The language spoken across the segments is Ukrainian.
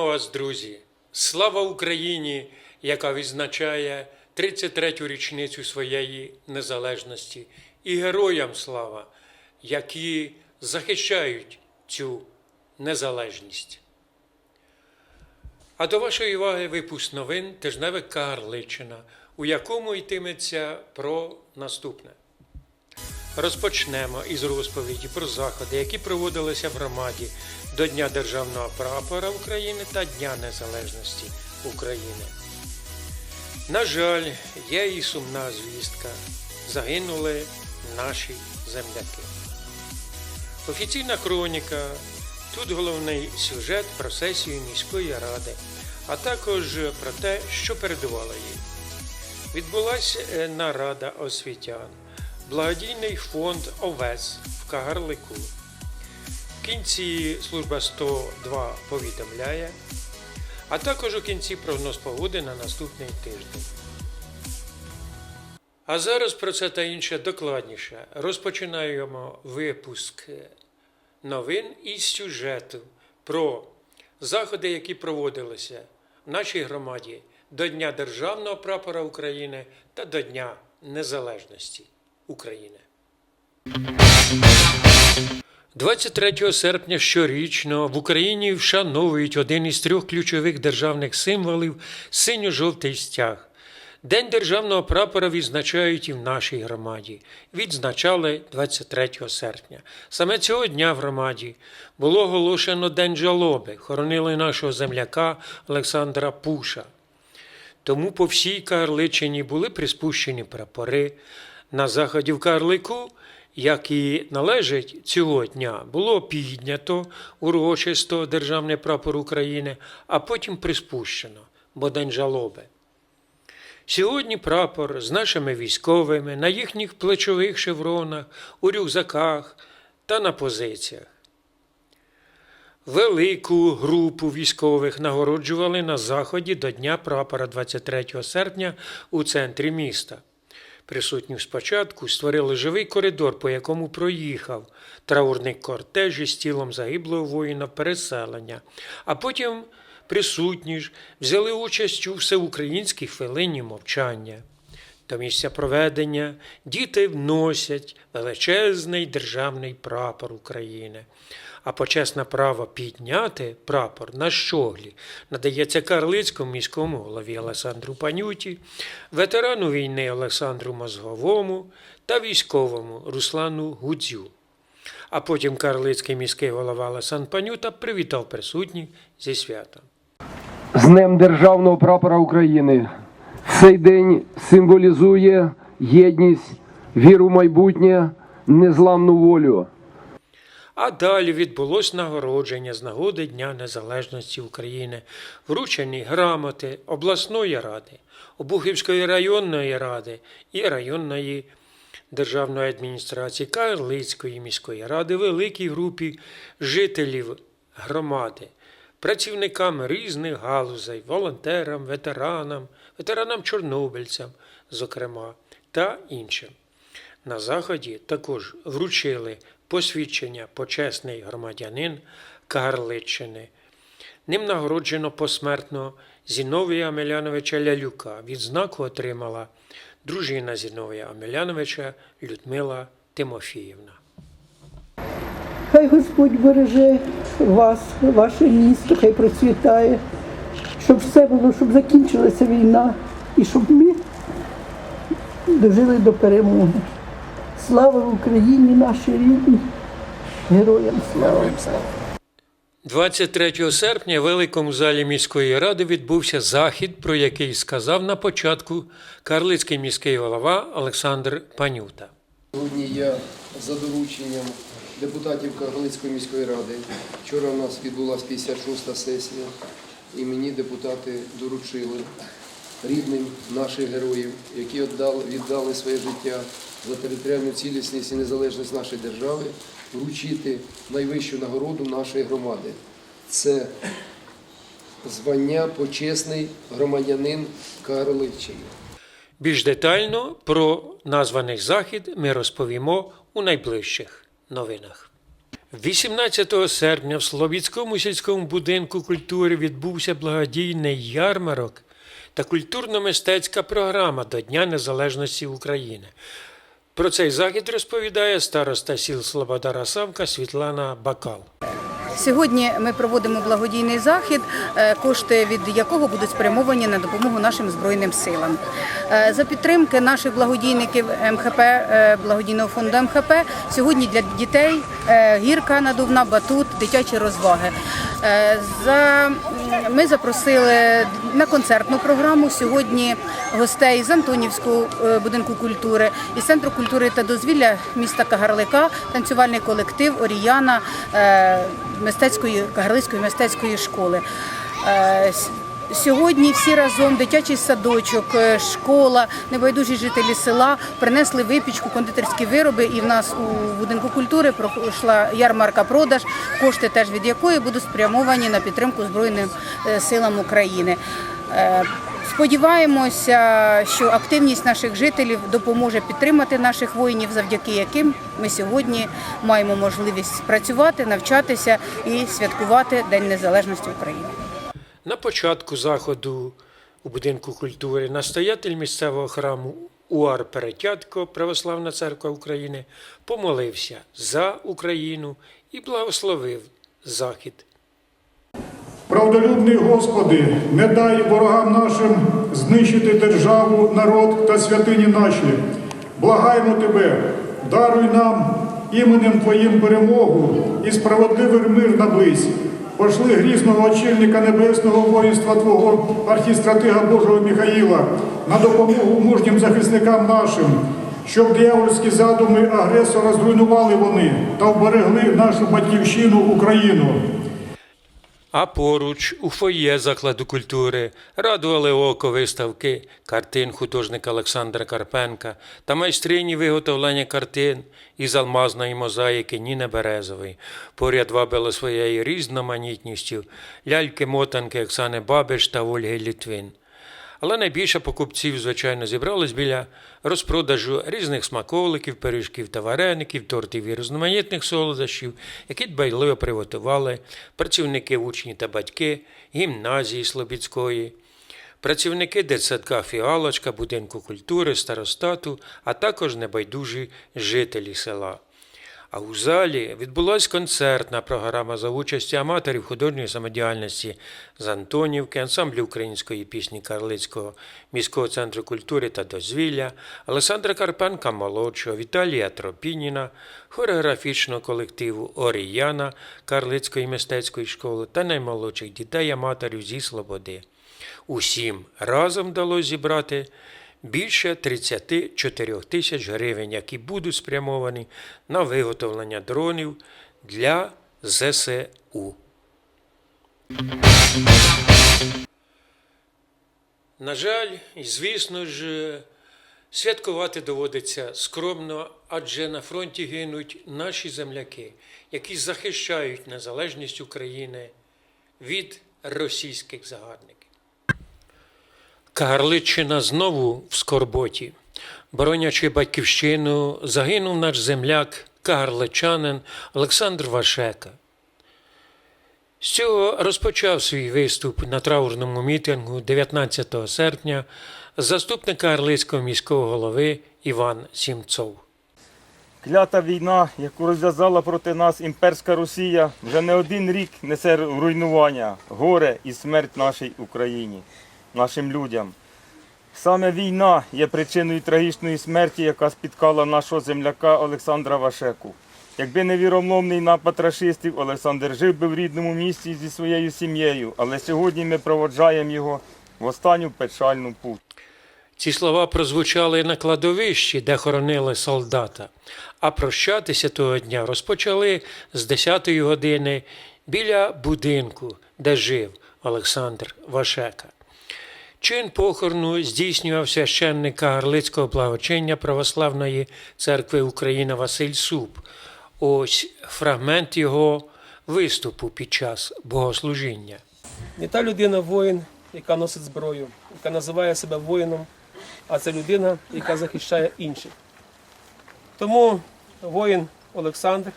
Вітаємо вас, друзі! Слава Україні, яка відзначає 33-ю річницю своєї незалежності, і героям слава, які захищають цю незалежність. А до вашої уваги випуск новин тижневик Карличина, у якому йтиметься про наступне. Розпочнемо із розповіді про заходи, які проводилися в громаді до Дня Державного прапора України та Дня Незалежності України. На жаль, є і сумна звістка. Загинули наші земляки. Офіційна хроніка. Тут головний сюжет про сесію міської ради, а також про те, що передувало їй. Відбулася е, нарада освітян, благодійний фонд ОВЕС в Кагарлику. В кінці служба 102 повідомляє, а також у кінці прогноз погоди на наступний тиждень. А зараз про це та інше докладніше. Розпочинаємо випуск новин із сюжету про заходи, які проводилися в нашій громаді до Дня Державного прапора України та до Дня Незалежності України. 23 серпня щорічно в Україні вшановують один із трьох ключових державних символів синьо-жовтий стяг. День державного прапора відзначають і в нашій громаді. Відзначали 23 серпня. Саме цього дня в громаді було оголошено День жалоби. Хоронили нашого земляка Олександра Пуша. Тому по всій Карличині були приспущені прапори. На заході в Карлику, як і належить цього дня, було піднято урочисто Державний прапор України, а потім приспущено, бо День жалоби. Сьогодні прапор з нашими військовими на їхніх плечових шевронах, у рюкзаках та на позиціях. Велику групу військових нагороджували на заході до Дня прапора 23 серпня у центрі міста. Присутні спочатку створили живий коридор, по якому проїхав траурний кортеж із тілом загиблого воїна переселення, а потім присутні ж взяли участь у всеукраїнській хвилині мовчання. До місця проведення діти вносять величезний державний прапор України. А почесне право підняти прапор на щоглі надається Карлицькому міському голові Олександру Панюті, ветерану війни Олександру Мозговому та військовому Руслану Гудзю. А потім Карлицький міський голова Олександр Панюта привітав присутніх зі святом. з Днем Державного прапора України. Цей день символізує єдність, віру в майбутнє, незламну волю. А далі відбулось нагородження з нагоди Дня Незалежності України, вручені грамоти обласної ради, Обухівської районної ради і районної державної адміністрації Карлицької міської ради великій групі жителів громади, працівникам різних галузей, волонтерам, ветеранам, ветеранам-чорнобильцям, зокрема, та іншим. На заході також вручили посвідчення почесний громадянин Карличчини. Ним нагороджено посмертно Зіновія Омеляновича Лялюка. Відзнаку отримала дружина Зіновія Омеляновича Людмила Тимофіївна. Хай Господь береже вас, ваше місто, хай процвітає, щоб все було, щоб закінчилася війна і щоб ми дожили до перемоги. Слава Україні, нашій рідній, героям слава! 23 серпня в Великому залі міської ради відбувся захід, про який сказав на початку Карлицький міський голова Олександр Панюта. Сьогодні я за дорученням депутатів Кагарлицької міської ради. Вчора у нас відбулася 56-та сесія, і мені депутати доручили рідним наших героїв, які віддали, своє життя за територіальну цілісність і незалежність нашої держави, вручити найвищу нагороду нашої громади. Це звання почесний громадянин Карличчини. Більш детально про названий захід ми розповімо у найближчих новинах. 18 серпня в Словіцькому сільському будинку культури відбувся благодійний ярмарок та культурно-мистецька програма до Дня Незалежності України. Про цей захід розповідає староста сіл Слобода Расавка Світлана Бакал. Сьогодні ми проводимо благодійний захід, е, кошти від якого будуть спрямовані на допомогу нашим збройним силам. Е, За підтримки наших благодійників МХП, е, благодійного фонду МХП, сьогодні для дітей гірка надувна, батут, дитячі розваги. За ми запросили на концертну програму сьогодні гостей з Антонівського е, будинку культури із центру культури та дозвілля міста Кагарлика, танцювальний колектив Оріяна е, мистецької Кагарлицької мистецької школи. Сьогодні всі разом дитячий садочок, е, школа, небайдужі жителі села принесли випічку, кондитерські вироби. І в нас у будинку культури пройшла ярмарка продаж, кошти теж від якої будуть спрямовані на підтримку Збройним е, силам України. Е, Сподіваємося, що активність наших жителів допоможе підтримати наших воїнів, завдяки яким ми сьогодні маємо можливість працювати, навчатися і святкувати День Незалежності України. На початку заходу у будинку культури настоятель місцевого храму УАР Перетятко Православна Церква України помолився за Україну і благословив захід. Правдолюбний Господи, не дай ворогам нашим знищити державу, народ та святині наші. Благаємо Тебе, даруй нам іменем Твоїм перемогу і справедливий мир наблизь. Пошли грізного очільника небесного воїнства Твого архістратига Божого Михаїла на допомогу мужнім захисникам нашим, щоб диявольські задуми агресора зруйнували вони та вберегли нашу батьківщину Україну. А поруч у фоє закладу культури радували око виставки картин художника Олександра Карпенка та майстрині виготовлення картин із алмазної мозаїки Ніни Березової. Поряд вабили своєю різноманітністю ляльки-мотанки Оксани Бабиш та Ольги Літвин. Але найбільше покупців, звичайно, зібралось біля розпродажу різних смаколиків, пиріжків та вареників, тортів і різноманітних солодощів, які дбайливо приготували працівники, учні та батьки гімназії Слобідської, працівники дитсадка Фіалочка, будинку культури, старостату, а також небайдужі жителі села. А у залі відбулася концертна програма за участі аматорів художньої самодіяльності з Антонівки, ансамблю української пісні Карлицького міського центру культури та дозвілля, Олександра Карпенка молодшого, Віталія Тропініна, хореографічного колективу Оріяна Карлицької мистецької школи та наймолодших дітей аматорів зі Слободи. Усім разом вдалося зібрати більше 34 тисяч гривень, які будуть спрямовані на виготовлення дронів для ЗСУ. На жаль, звісно ж, святкувати доводиться скромно, адже на фронті гинуть наші земляки, які захищають незалежність України від російських загарбників. Кагарличчина знову в скорботі. Боронячи батьківщину, загинув наш земляк, кагарличанин Олександр Вашека. З цього розпочав свій виступ на траурному мітингу 19 серпня заступник Кагарлицького міського голови Іван Сімцов. Клята війна, яку розв'язала проти нас імперська Росія, вже не один рік несе руйнування, горе і смерть нашій Україні, нашим людям. Саме війна є причиною трагічної смерті, яка спіткала нашого земляка Олександра Вашеку. Якби не віромломний напад рашистів, Олександр жив би в рідному місті зі своєю сім'єю, але сьогодні ми проводжаємо його в останню печальну путь. Ці слова прозвучали на кладовищі, де хоронили солдата, а прощатися того дня розпочали з 10-ї години біля будинку, де жив Олександр Вашека. Чин похорону здійснював священник Кагарлицького благочиння Православної церкви України Василь Суп. Ось фрагмент його виступу під час богослужіння. Не та людина воїн, яка носить зброю, яка називає себе воїном, а це людина, яка захищає інших. Тому воїн Олександр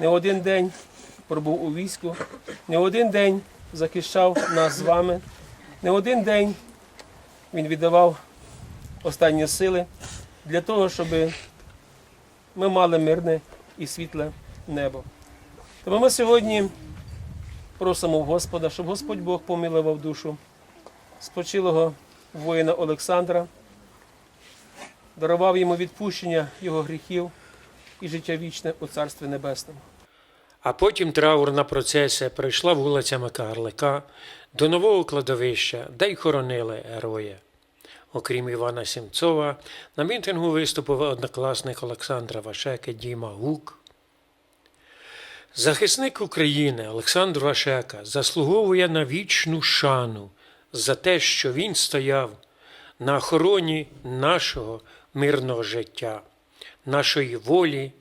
не один день пробув у війську, не один день захищав нас з вами, не один день він віддавав останні сили для того, щоб ми мали мирне і світле небо. Тому ми сьогодні просимо в Господа, щоб Господь Бог помилував душу спочилого воїна Олександра, дарував йому відпущення його гріхів і життя вічне у Царстві Небесному. А потім траурна процесія пройшла вулицями Кагарлика до нового кладовища, де й хоронили героя. Окрім Івана Сімцова, на мітингу виступив однокласник Олександра Вашеки Діма Гук. Захисник України Олександр Вашека заслуговує на вічну шану за те, що він стояв на охороні нашого мирного життя, нашої волі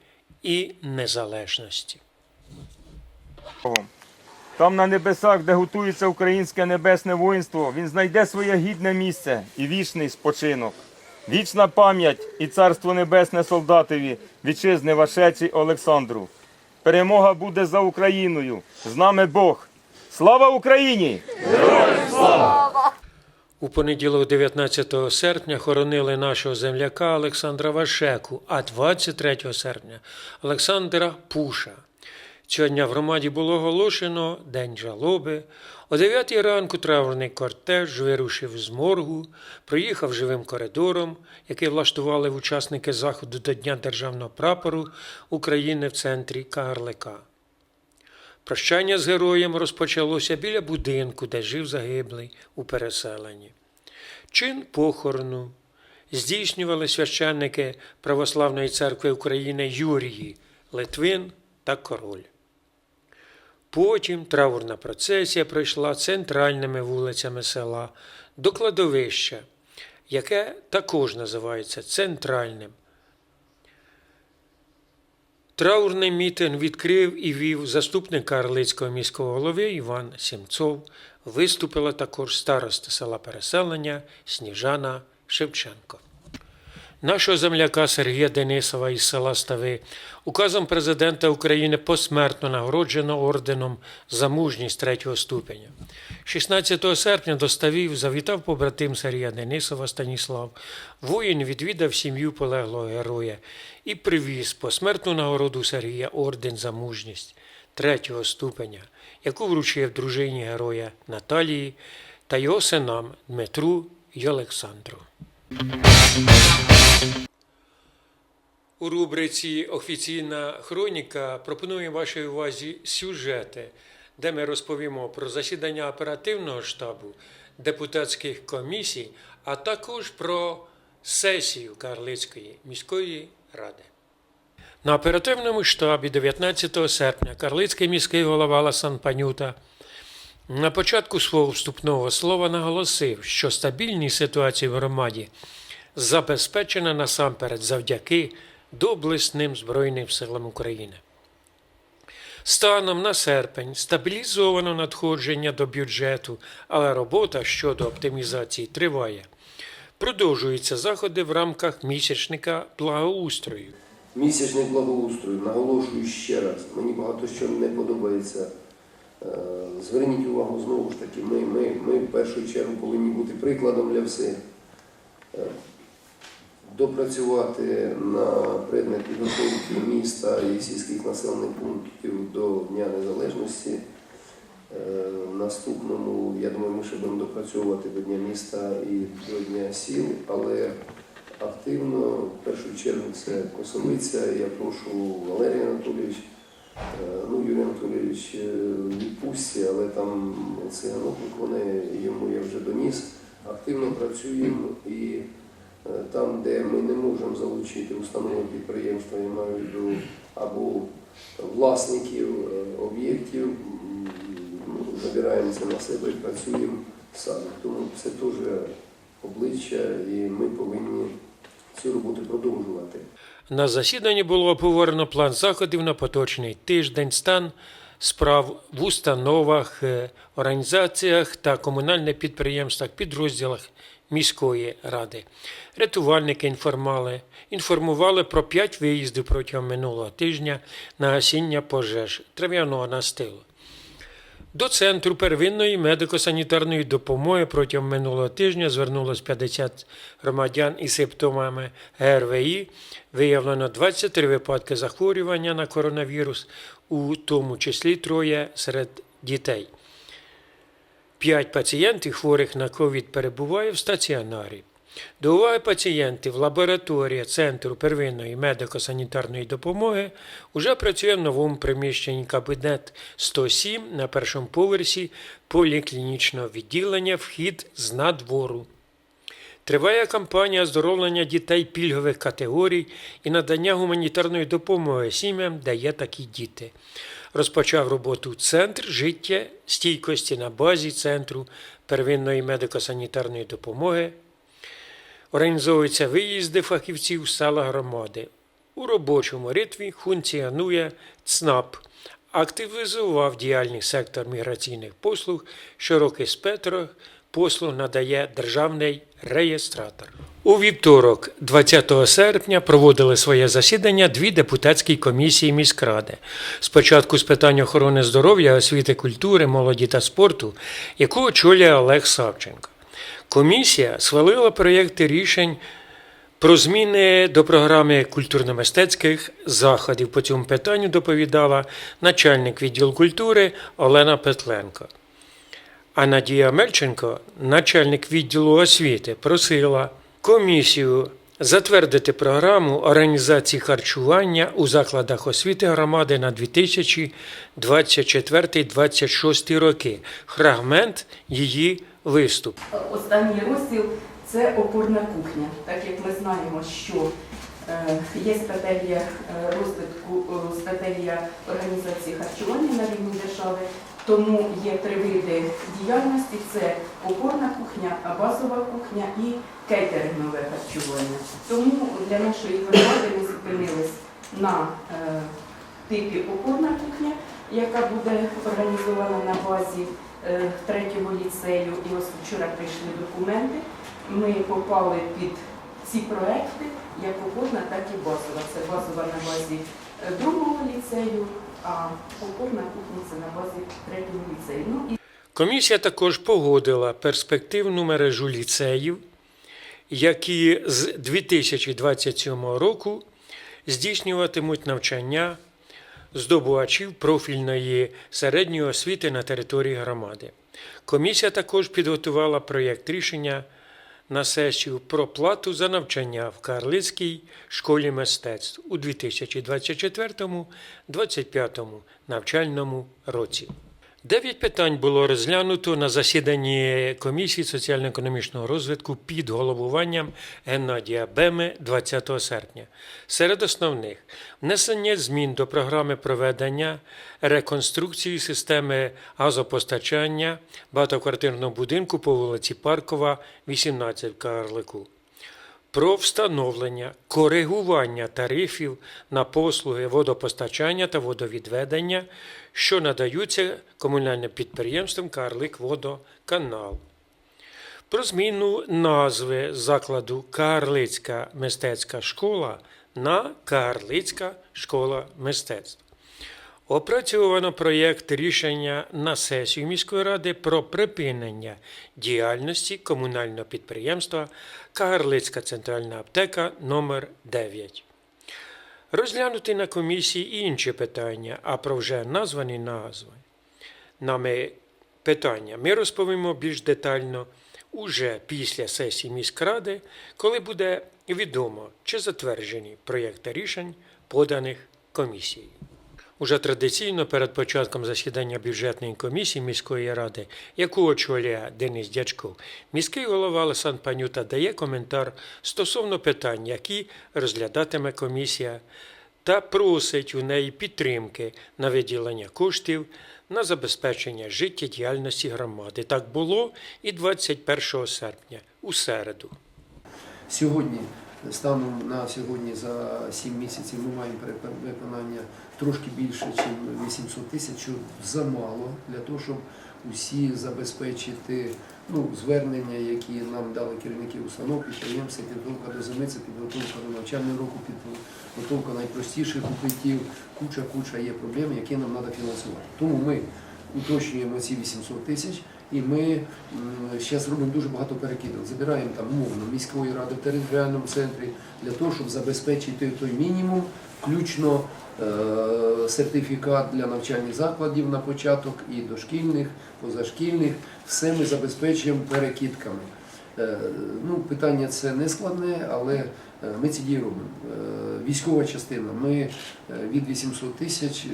і незалежності. Там на небесах, де готується українське небесне воїнство, він знайде своє гідне місце і вічний спочинок. Вічна пам'ять і царство небесне солдатові, вітчизни Вашечі Олександру. Перемога буде за Україною. З нами Бог. Слава Україні! У понеділок, 19 серпня, хоронили нашого земляка Олександра Вашеку, а 23 серпня Олександра Пуша. Цього дня в громаді було оголошено День жалоби. О 9 ранку траурний кортеж вирушив з моргу, проїхав живим коридором, який влаштували учасники заходу до Дня державного прапору України в центрі Кагарлика. Прощання з героєм розпочалося біля будинку, де жив загиблий у переселенні. Чин похорону здійснювали священники Православної церкви України Юрії, Литвин та Король. Потім траурна процесія пройшла центральними вулицями села до кладовища, яке також називається центральним. Траурний мітинг відкрив і вів заступник Карлицького міського голови Іван Сімцов. Виступила також староста села Переселення Сніжана Шевченко. Нашого земляка Сергія Денисова із села Стави указом президента України посмертно нагороджено орденом за мужність третього ступеня. 16 серпня до Ставів завітав побратим Сергія Денисова Станіслав. Воїн відвідав сім'ю полеглого героя і привіз посмертну нагороду Сергія орден за мужність третього ступеня, яку вручив дружині героя Наталії та його синам Дмитру й Олександру. У рубриці Офіційна хроніка пропонуємо вашій увазі сюжети, де ми розповімо про засідання оперативного штабу, депутатських комісій, а також про сесію Карлицької міської ради. На оперативному штабі 19 серпня Карлицький міський голова Ласан Панюта на початку свого вступного слова наголосив, що стабільність ситуації в громаді забезпечена насамперед завдяки доблесним Збройним силам України. Станом на серпень стабілізовано надходження до бюджету, але робота щодо оптимізації триває. Продовжуються заходи в рамках місячника благоустрою. Місячний благоустрою, наголошую ще раз, мені багато що не подобається. Е, Зверніть увагу знову ж таки, ми, ми, ми в першу чергу повинні бути прикладом для всіх. Допрацювати на предмет підготовки міста і сільських населених пунктів до Дня Незалежності. Е, Наступному, я думаю, ми ще будемо допрацьовувати до Дня міста і до Дня сіл, але активно, в першу чергу, це Косовиця. Я прошу Валерій Анатолійович, е, ну Юрій Анатолійович е, відпустці, але там циганок вони йому я вже доніс. Активно працюємо і там, де ми не можемо залучити установи підприємства, я маю в виду або власників е, об'єктів, ну, забираємо це на себе і працюємо самі. Тому це теж обличчя, і ми повинні цю роботу продовжувати. На засіданні було обговорено план заходів на поточний тиждень, стан справ в установах, е, організаціях та комунальних підприємствах, підрозділах міської ради. Рятувальники інформали, інформували про п'ять виїздів протягом минулого тижня на гасіння пожеж трав'яного настилу. До центру первинної медико-санітарної допомоги протягом минулого тижня звернулось 50 громадян із симптомами ГРВІ. Виявлено 23 випадки захворювання на коронавірус, у тому числі троє серед дітей. П'ять пацієнтів, хворих на ковід, перебуває в стаціонарі. До пацієнтів лабораторія Центру первинної медико-санітарної допомоги уже працює в новому приміщенні кабінет 107 на першому поверсі поліклінічного відділення вхід з надвору. Триває кампанія оздоровлення дітей пільгових категорій і надання гуманітарної допомоги сім'ям, де є такі діти. Розпочав роботу Центр життя стійкості на базі Центру первинної медико-санітарної допомоги. Організовуються виїзди фахівців села громади. У робочому ритмі функціонує ЦНАП. Активізував діяльний сектор міграційних послуг, широкий спектр послуг надає державний реєстратор. У вівторок, 20 серпня, проводили своє засідання дві депутатські комісії міськради. Спочатку з питань охорони здоров'я, освіти, культури, молоді та спорту, яку очолює Олег Савченко. Комісія схвалила проєкти рішень про зміни до програми культурно-мистецьких заходів. По цьому питанню доповідала начальник відділу культури Олена Петленко. А Надія Мельченко, начальник відділу освіти, просила комісію затвердити програму організації харчування у закладах освіти громади на 2024-2026 роки. Фрагмент її виступу. Останній розділ це опорна кухня. Так як ми знаємо, що е, є стратегія е, розвитку, е, стратегія організації харчування на рівні держави, тому є три види діяльності: це опорна кухня, базова кухня і кейтерингове харчування. Тому для нашої громади ми зупинились на е, типі опорна кухня, яка буде організована на базі е, третього ліцею. І ось вчора прийшли документи. Ми попали під ці проекти як опорна, так і базова. Це базова на базі е, другого ліцею, а опорна на базі третього ліцею. Ну, Комісія також погодила перспективну мережу ліцеїв, які з 2027 року здійснюватимуть навчання здобувачів профільної середньої освіти на території громади. Комісія також підготувала проєкт рішення на сесію про плату за навчання в Карлицькій школі мистецтв у 2024-2025 навчальному році. Дев'ять питань було розглянуто на засіданні комісії соціально-економічного розвитку під головуванням Геннадія Беми 20 серпня. Серед основних внесення змін до програми проведення реконструкції системи газопостачання багатоквартирного будинку по вулиці Паркова, 18 в Карлику про встановлення коригування тарифів на послуги водопостачання та водовідведення, що надаються комунальним підприємствам Карлик Водоканал. Про зміну назви закладу Карлицька мистецька школа на Карлицька школа мистецтв. Опрацьовано проєкт рішення на сесію міської ради про припинення діяльності комунального підприємства Кагарлицька центральна аптека номер 9 Розглянути на комісії інші питання, а про вже названі назви. Нами питання ми розповімо більш детально уже після сесії міськради, коли буде відомо, чи затверджені проєкти рішень, поданих комісією. Уже традиційно перед початком засідання бюджетної комісії міської ради, яку очолює Денис Дячков, міський голова Олександр Панюта дає коментар стосовно питань, які розглядатиме комісія, та просить у неї підтримки на виділення коштів на забезпечення життєдіяльності громади. Так було і 21 серпня, у середу. Сьогодні Станом на сьогодні за 7 місяців ми маємо перевиконання трошки більше, ніж 800 тисяч, замало для того, щоб усі забезпечити ну, звернення, які нам дали керівники установ, підприємств, це підготовка до зими, це підготовка до навчального року, підготовка найпростіших укриттів, куча-куча є проблем, які нам треба фінансувати. Тому ми уточнюємо ці 800 тисяч і ми зараз робимо дуже багато перекидок. Забираємо там мовно міської ради в територіальному центрі для того, щоб забезпечити той мінімум, включно е, сертифікат для навчальних закладів на початок і дошкільних, позашкільних. Все ми забезпечуємо перекидками. Е, Ну, питання це не складне, але ми ці дії робимо. Е, Військова частина. Ми е, від 800 тисяч е,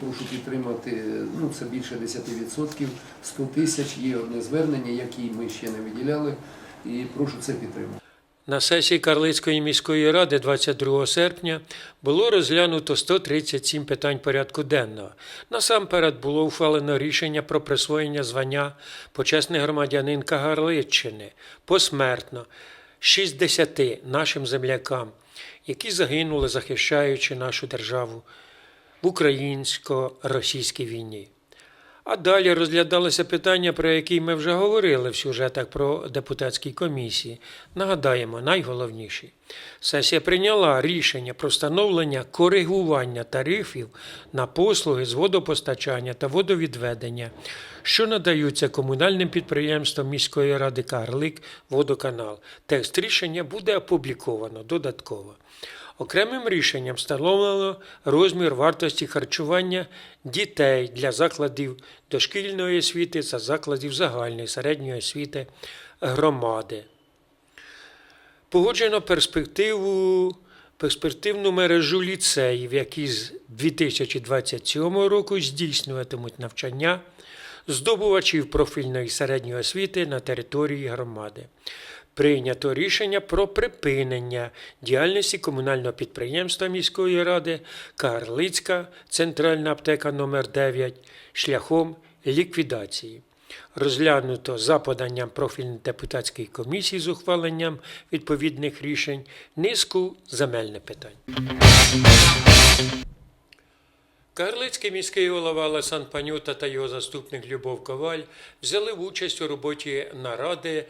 прошу підтримати. Ну це більше 10%. 100 тисяч є одне звернення, яке ми ще не виділяли, і прошу це підтримати. На сесії Карлицької міської ради 22 серпня було розглянуто 137 питань порядку денного. Насамперед було ухвалено рішення про присвоєння звання почесний громадянин Кагарличчини посмертно 60 нашим землякам, які загинули, захищаючи нашу державу в українсько-російській війні. А далі розглядалося питання, про які ми вже говорили в сюжетах про депутатські комісії. Нагадаємо, найголовніші. Сесія прийняла рішення про встановлення коригування тарифів на послуги з водопостачання та водовідведення, що надаються комунальним підприємствам міської ради Карлик Водоканал. Текст рішення буде опубліковано додатково. Окремим рішенням встановлено розмір вартості харчування дітей для закладів дошкільної освіти та закладів загальної середньої освіти громади. Погоджено перспективу, перспективну мережу ліцеїв, які з 2027 року здійснюватимуть навчання здобувачів профільної середньої освіти на території громади. Прийнято рішення про припинення діяльності комунального підприємства міської ради Карлицька центральна аптека номер 9 шляхом ліквідації. Розглянуто за поданням профільної депутатської комісії з ухваленням відповідних рішень низку земельних питань. Карлицький міський голова Олександр Панюта та його заступник Любов Коваль взяли участь у роботі наради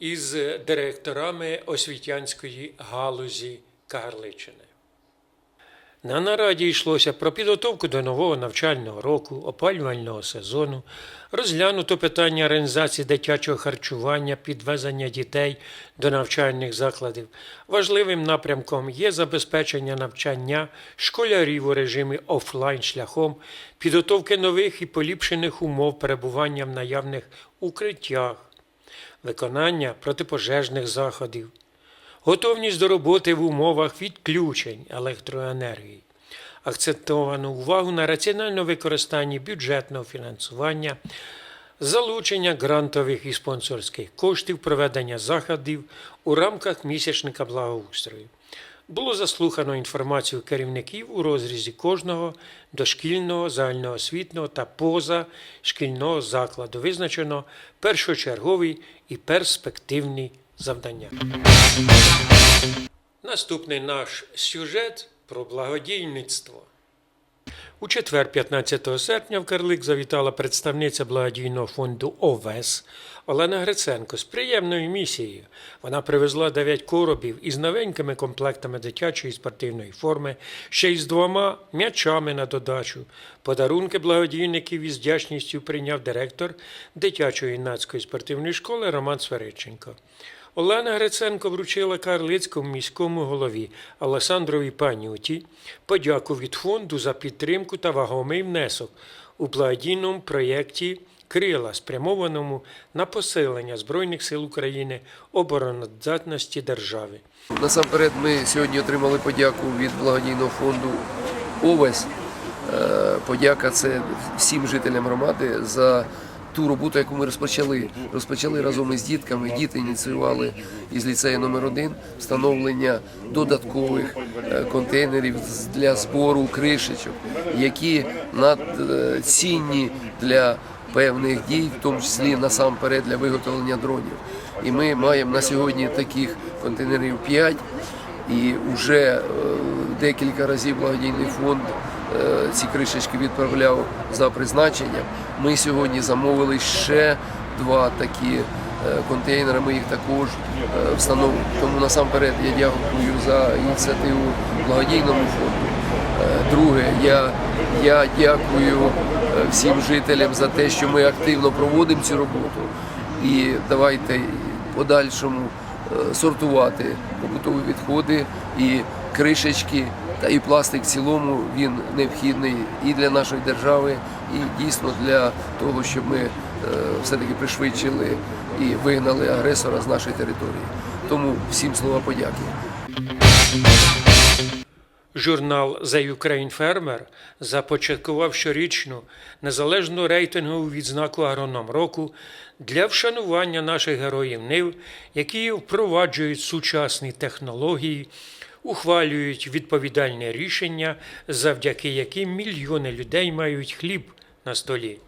із директорами освітянської галузі Карличини. На нараді йшлося про підготовку до нового навчального року, опалювального сезону, розглянуто питання організації дитячого харчування, підвезення дітей до навчальних закладів. Важливим напрямком є забезпечення навчання школярів у режимі офлайн шляхом, підготовки нових і поліпшених умов перебування в наявних укриттях, виконання протипожежних заходів, готовність до роботи в умовах відключень електроенергії, акцентовану увагу на раціональне використання бюджетного фінансування, залучення грантових і спонсорських коштів, проведення заходів у рамках місячника благоустрою. Було заслухано інформацію керівників у розрізі кожного дошкільного, загальноосвітного та позашкільного закладу. Визначено першочергові і перспективні завдання. Наступний наш сюжет про благодійництво. У четвер, 15 серпня, в Карлик завітала представниця благодійного фонду ОВЕС Олена Гриценко з приємною місією. Вона привезла 9 коробів із новенькими комплектами дитячої спортивної форми, ще й з двома м'ячами на додачу. Подарунки благодійників із вдячністю прийняв директор дитячої юнацької спортивної школи Роман Сверидченко. Олена Гриценко вручила Карлицькому міському голові Олександрові Панюті подяку від фонду за підтримку та вагомий внесок у благодійному проєкті Крила, спрямованому на посилення Збройних сил України обороноздатності держави. Насамперед, ми сьогодні отримали подяку від благодійного фонду Овес. Е, Подяка це всім жителям громади за ту роботу, яку ми розпочали. Розпочали разом із дітками. Діти ініціювали із ліцею номер 1 встановлення додаткових е, контейнерів для збору кришечок, які надцінні для певних дій, в тому числі насамперед для виготовлення дронів. І ми маємо на сьогодні таких контейнерів 5. І вже декілька разів благодійний фонд е, ці кришечки відправляв за призначенням. Ми сьогодні замовили ще два такі е, контейнери. Ми їх також е, встановимо. Тому насамперед я дякую за ініціативу благодійному фонду. Е, Друге, я, я дякую е, всім жителям за те, що ми активно проводимо цю роботу. І давайте подальшому е, сортувати побутові відходи і кришечки та і пластик в цілому він необхідний і для нашої держави, і дійсно для того, щоб ми е, все-таки пришвидшили і вигнали агресора з нашої території. Тому всім слова подяки. Журнал The Ukraine Farmer започаткував щорічну незалежну рейтингову відзнаку агроном року для вшанування наших героїв нив, які впроваджують сучасні технології, ухвалюють відповідальне рішення, завдяки яким мільйони людей мають хліб на столі.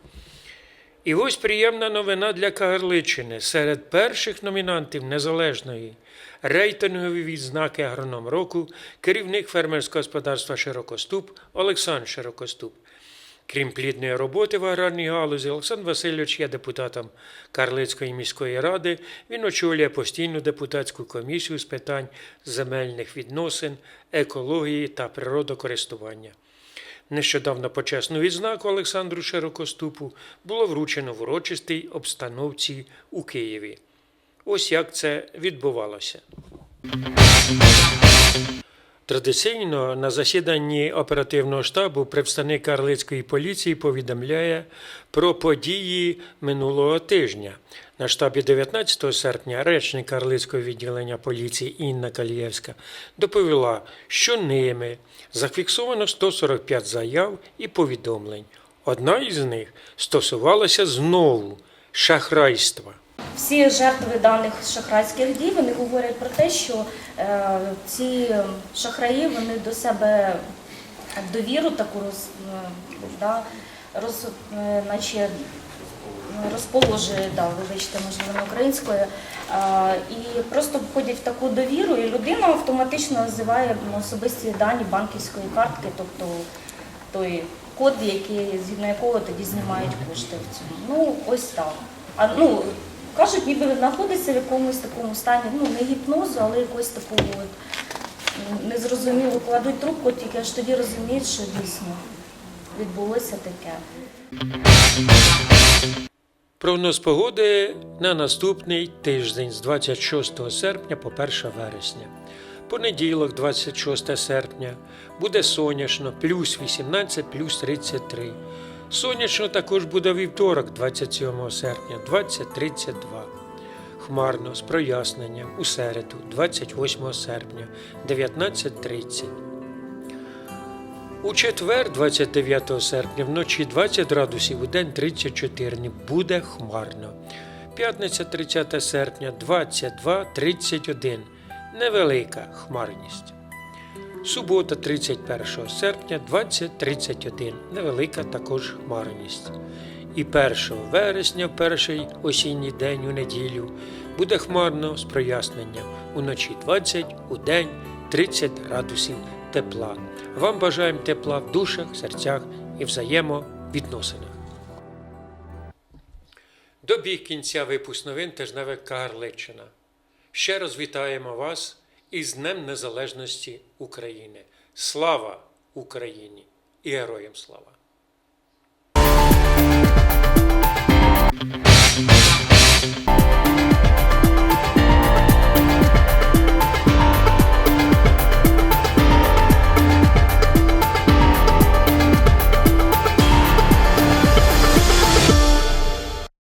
І ось приємна новина для Кагарличини. Серед перших номінантів незалежної рейтингові відзнаки агроном року керівник фермерського господарства Широкоступ Олександр Широкоступ. Крім плідної роботи в аграрній галузі, Олександр Васильович є депутатом Карлицької міської ради. Він очолює постійну депутатську комісію з питань земельних відносин, екології та природокористування. Нещодавно почесну відзнаку Олександру Широкоступу було вручено в урочистій обстановці у Києві. Ось як це відбувалося. Традиційно на засіданні оперативного штабу представник Карлицької поліції повідомляє про події минулого тижня. На штабі 19 серпня речник Карлицького відділення поліції Інна Калієвська доповіла, що ними зафіксовано 145 заяв і повідомлень. Одна із них стосувалася знову шахрайства. Всі жертви даних шахрайських дій вони говорять про те, що е, ці шахраї вони до себе довіру таку роз, е, да, роз, е, наче розположує, да, вибачте, можливо, не українською, і просто входять в таку довіру, і людина автоматично називає особисті дані банківської картки, тобто той код, який, згідно якого тоді знімають кошти в цьому. Ну, ось так. А, ну, кажуть, ніби знаходиться в якомусь такому стані, ну, не гіпнозу, але якось такого от незрозуміло кладуть трубку, тільки аж тоді розуміють, що дійсно відбулося таке. Прогноз погоди на наступний тиждень з 26 серпня по 1 вересня. Понеділок, 26 серпня, буде сонячно, плюс 18, плюс 33. Сонячно також буде вівторок, 27 серпня, 20-32. Хмарно з проясненням у середу, 28 серпня, 19.30. У четвер, 29 серпня, вночі 20 градусів, у день 34, буде хмарно. П'ятниця 30 серпня 22-31, невелика хмарність. Субота 31 серпня 20-31, невелика також хмарність. І 1 вересня, перший осінній день у неділю, буде хмарно з проясненням. Уночі 20, у день 30 градусів тепла. Вам бажаємо тепла в душах, серцях і взаємовідносинах. Добіг кінця випуск новин тижневик Кагарличина. Ще раз вітаємо вас і Днем Незалежності України. Слава Україні і героям слава!